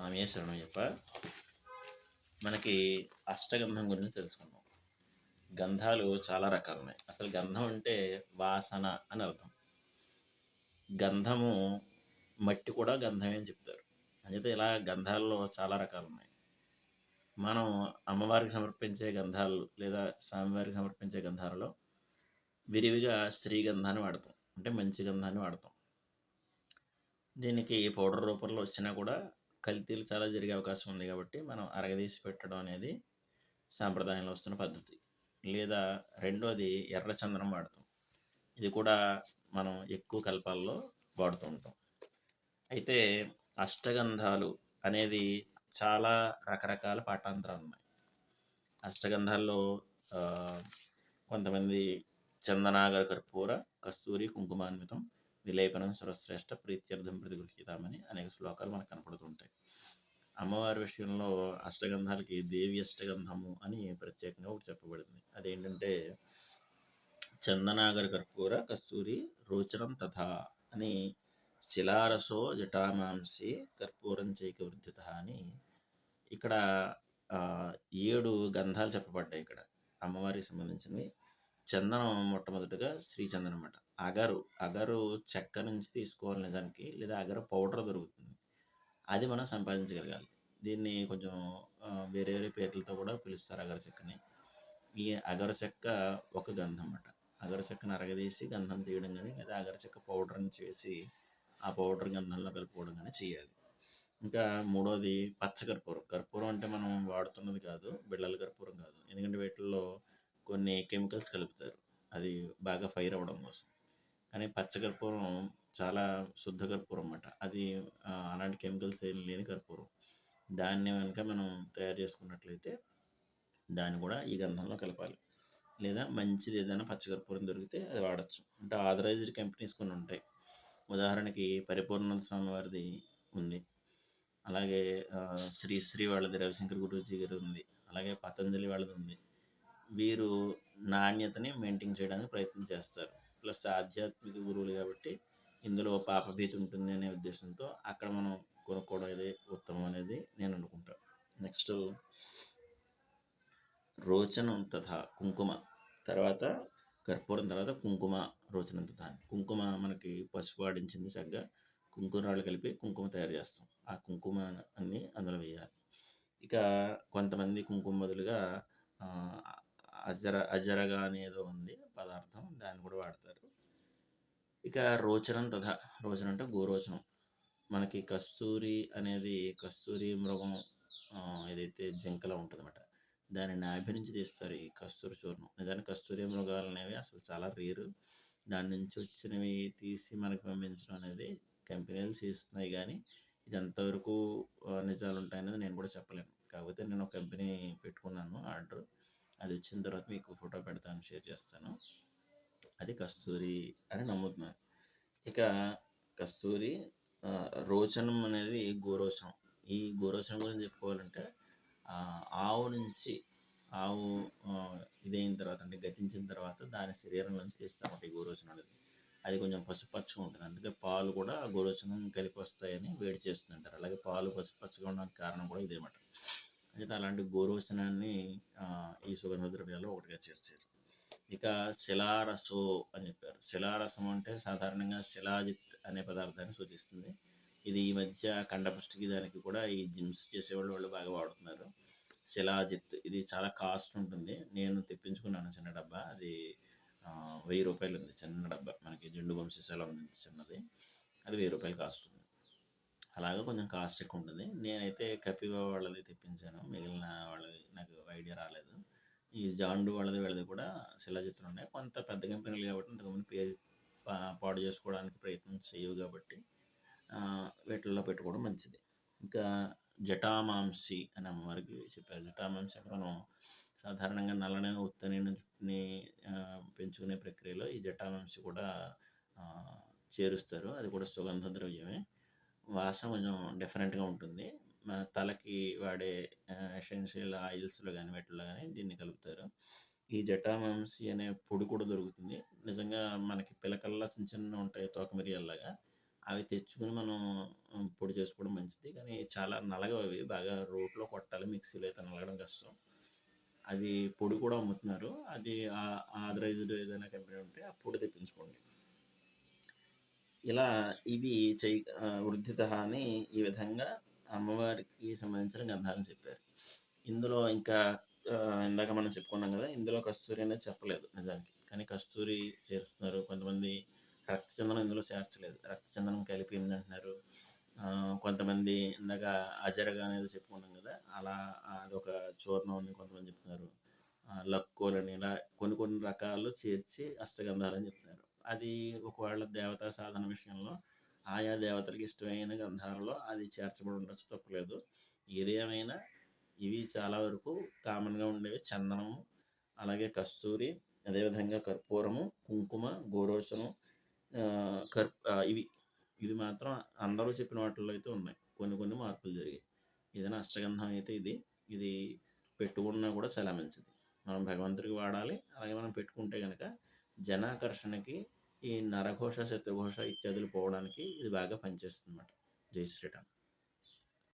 స్వామి శరణం చెప్ప. మనకి అష్టగంధం గురించి తెలుసుకుందాం. గంధాలు చాలా రకాలు ఉన్నాయి అసలు గంధం అంటే వాసన అని అర్థం. గంధము మట్టి కూడా గంధమే అని చెప్తారు. అయితే ఇలా గంధాల్లో చాలా రకాలు ఉన్నాయి మనం అమ్మవారికి సమర్పించే గంధాలు లేదా స్వామివారికి సమర్పించే గంధాలలో విరివిగా శ్రీగంధాన్ని వాడతాం. అంటే మంచి గంధాన్ని వాడతాం. దీనికి పౌడర్ రూపంలో వచ్చినా కూడా కల్తీలు చాలా జరిగే అవకాశం ఉంది కాబట్టి మనం అరగదీసి పెట్టడం అనేది సాంప్రదాయంలో వస్తున్న పద్ధతి. లేదా రెండోది ఎర్ర చందనం వాడతాం. ఇది కూడా మనం ఎక్కువ కల్పాల్లో వాడుతూ ఉంటాం. అయితే అష్టగంధాలు అనేది చాలా రకరకాల పాఠాంతరాలు ఉన్నాయి. అష్టగంధాల్లో కొంతమంది చందనాగర కర్పూర కస్తూరి కుంకుమాన్వితం విలేపనం సర్వశ్రేష్ఠ ప్రీత్యర్థం ప్రతిగృహీతామని అనేక శ్లోకాలు మనకు కనపడుతుంటాయి. అమ్మవారి విషయంలో అష్టగంధాలకి దేవి అష్టగంధము అని ప్రత్యేకంగా ఒకటి చెప్పబడింది. అదేంటంటే చందనాగర కర్పూర కస్తూరి రోచనం తథా అని శిలారసో జటామాంసి కర్పూరం చైకవృద్ధిత అని ఇక్కడ ఏడు గంధాలు చెప్పబడ్డాయి ఇక్కడ. అమ్మవారికి సంబంధించినవి. చందనం మొట్టమొదటిగా శ్రీచందనం అన్నమాట అగరు అగరు చెక్క నుంచి తీసుకోవాలి నిజానికి లేదా అగరు పౌడర్ దొరుకుతుంది. అది మనం సంపాదించగలగాలి. దీన్ని కొంచెం వేరే వేరే పేర్లతో కూడా పిలుస్తారు అగరు చెక్కని. ఈ అగర చెక్క ఒక గంధం అన్నమాట అగరు చెక్కను అరగదీసి గంధం తీయడం కానీ లేదా అగరు చెక్క పౌడర్ని చేసి ఆ పౌడర్ గంధంలో కలుపుకోవడం కానీ చేయాలి. ఇంకా మూడోది పచ్చకర్పూరం. కర్పూరం అంటే మనం వాడుతున్నది కాదు బిళ్ళల కర్పూరం కాదు. ఎందుకంటే వీటిల్లో కొన్ని కెమికల్స్ కలుపుతారు. అది బాగా ఫైర్ అవ్వడం కోసం. కానీ పచ్చకర్పూరం చాలా శుద్ధ కర్పూరం అన్నమాట. అది అలాంటి కెమికల్స్ ఏం లేని కర్పూరం. దాన్ని కనుక మనం తయారు చేసుకున్నట్లయితే దాన్ని కూడా ఈ గంధంలో కలపాలి. లేదా మంచిది ఏదైనా పచ్చకర్పూరం దొరికితే అది వాడచ్చు. అంటే ఆథరైజ్డ్ కంపెనీస్ కొన్ని ఉంటాయి. ఉదాహరణకి పరిపూర్ణ స్వామి వారిది ఉంది. అలాగే శ్రీశ్రీ వాళ్ళది రవిశంకర్ గురూజీ గారి ఉంది. అలాగే పతంజలి వాళ్ళది ఉంది. వీరు నాణ్యతని మెయింటైన్ చేయడానికి ప్రయత్నం చేస్తారు. ప్లస్ ఆధ్యాత్మిక గురువులు కాబట్టి ఇందులో పాపభీతి ఉంటుంది అనే ఉద్దేశంతో అక్కడ మనం కొనుక్కోవడం అనేది ఉత్తమం అనేది నేను అనుకుంటాను నెక్స్ట్ రోచనం తథా కుంకుమ. తర్వాత కర్పూరం తర్వాత కుంకుమ రోచనం తథా. కుంకుమ మనకి పసుపు ఆడించింది చక్కగా. కుంకుమ రాళ్ళు కలిపి కుంకుమ తయారు చేస్తాం. ఆ కుంకుమ అన్ని అందులో వేయాలి. ఇక కొంతమంది కుంకుమ బదులుగా అజర అజరగా అనేదో ఉంది పదార్థం దాన్ని కూడా వాడతారు. ఇక రోచనం తథా రోచనం అంటే గోరోచనం. మనకి కస్తూరి అనేది కస్తూరి మృగం ఏదైతే జింకలో ఉంటుందన్నమాట దాని నాభి నుంచి తీస్తారు ఈ కస్తూరి చూర్ణం. నిజానికి కస్తూరి మృగాలు అనేవి అసలు చాలా రేరు. దాని నుంచి వచ్చినవి తీసి మనకి పంపించడం అనేది కంపెనీలు చేస్తున్నాయి కానీ ఇది ఎంతవరకు నిజాలు ఉంటాయనేది నేను కూడా చెప్పలేను. కాకపోతే నేను ఒక కంపెనీ పెట్టుకున్నాను ఆర్డర్. అది వచ్చిన తర్వాత మీకు ఫోటో పెడతాను షేర్ చేస్తాను. అది కస్తూరి అని నమ్ముతున్నాను ఇక కస్తూరి రోచనం అనేది గోరోచనం. ఈ గోరోచనం గురించి చెప్పుకోవాలంటే ఆవు నుంచి ఆవు ఇదైన తర్వాత అంటే గతించిన తర్వాత దాని శరీరం నుంచి తీస్తామంట ఈ గోరోచనం అనేది. అది కొంచెం పసుపచ్చగా ఉంటుంది. అందుకే పాలు కూడా ఆ గోరోచనం కలిపి వస్తాయని వేడి చేస్తుంటారు. అలాగే పాలు పసుపచ్చగా ఉండడానికి కారణం కూడా ఇదేమాట అయితే అలాంటి గోరోచనాన్ని ఈ సుగంధ ద్రవ్యాలు ఒకటిగా చేర్చారు. ఇక శిలారసో అని చెప్పారు. శిలారసం అంటే సాధారణంగా శిలాజిత్ అనే పదార్థాన్ని సూచిస్తుంది. ఇది ఈ మధ్య కండపుష్టికి దానికి కూడా ఈ జిమ్స్ చేసేవాళ్ళు వాళ్ళు బాగా వాడుతున్నారు. శిలాజిత్ ఇది చాలా కాస్ట్ ఉంటుంది. నేను తెప్పించుకున్నాను చిన్న డబ్బా. అది వెయ్యి రూపాయలు ఉంది. చిన్న డబ్బా. మనకి జెండు వంశీ ఉంది చిన్నది. అది వెయ్యి రూపాయలు కాస్ట్ ఉంది. అలాగే కొంచెం కాస్ట్ ఎక్కువ ఉంటుంది నేనైతే కపివా వాళ్ళది తెప్పించాను. మిగిలిన వాళ్ళది నాకు ఐడియా రాలేదు. ఈ జాండు వాళ్ళది వీళ్ళది కూడా శిలాచిత్రం ఉన్నాయి. కొంత పెద్ద కంపెనీలు కాబట్టి ఇంతకుముందు పేరు పా- పాడు చేసుకోవడానికి ప్రయత్నం చేయవు కాబట్టి వీటిల్లో పెట్టుకోవడం మంచిది. ఇంకా జటామాంసి అని అమ్మవారికి చెప్పారు. జటామాంసి మనం సాధారణంగా నల్లనైన ఉత్తనైన జుట్టుని పెంచుకునే ప్రక్రియలో ఈ జటామాంసి కూడా చేరుస్తారు. అది కూడా సుగంధ ద్రవ్యమే. వాసన కొంచెం డిఫరెంట్గా ఉంటుంది మన తలకి వాడే ఎసెన్షియల్ ఆయిల్స్లో కానీ వీటిలో కానీ దీన్ని కలుపుతారు ఈ జటామాంసి అనే పొడి కూడా దొరుకుతుంది నిజంగా మనకి పిలకల్లా చిన్న చిన్న ఉంటాయి తోక మిరియాల్లాగా అవి తెచ్చుకొని మనం పొడి చేసుకోవడం మంచిది. కానీ చాలా నలగవు అవి. బాగా రోట్లో కొట్టాలి. మిక్సీలో అయితే నలగడం కష్టం. అది పొడి కూడా అమ్ముతున్నారు. అది ఆథరైజ్డ్ ఏదైనా కంపెనీ ఉంటే ఆ పొడి తెప్పించుకోండి. ఇలా ఇవి చెయ్ వృద్ధిత అని ఈ విధంగా అమ్మవారికి సంబంధించిన గ్రంథాలను చెప్పారు. ఇందులో ఇంకా ఇందాక మనం చెప్పుకున్నాం కదా! ఇందులో కస్తూరి అనేది చెప్పలేదు నిజానికి. కానీ కస్తూరి చేరుస్తున్నారు. కొంతమంది రక్తచందనం ఇందులో చేర్చలేదు. రక్తచందనం కలిపింది అంటున్నారు. కొంతమంది ఇందాక అజరగా అనేది చెప్పుకున్నాం కదా! అలా అదొక చూర్ణం అని కొంతమంది చెప్తున్నారు. లక్కోలని ఇలా కొన్ని కొన్ని రకాలు చేర్చి అష్టగంధాలని చెప్తున్నారు. అది ఒకవేళ దేవతా సాధన విషయంలో ఆయా దేవతలకు ఇష్టమైన గ్రంథాలలో అది చేర్చబడి ఉండొచ్చు తప్పలేదు ఏదేమైనా ఇవి చాలా వరకు కామన్‌గా ఉండేవి చందనము, అలాగే కస్తూరి, అదేవిధంగా కర్పూరము, కుంకుమ, గోరోచనం కర్ ఇవి ఇవి మాత్రం అందరూ చెప్పిన వాటిల్లో అయితే ఉన్నాయి. కొన్ని కొన్ని మార్పులు జరిగాయి. ఏదైనా అష్టగంధం అయితే ఇది. ఇది పెట్టుకున్నా కూడా చాలా మంచిది. మనం భగవంతుడికి వాడాలి. అలాగే మనం పెట్టుకుంటే కనుక జనాకర్షణకి ఈ నరఘోష, శత్రుఘోష ఇత్యాదులు పోవడానికి ఇది బాగా పనిచేస్తుందన్నమాట. జై శ్రీరామ్.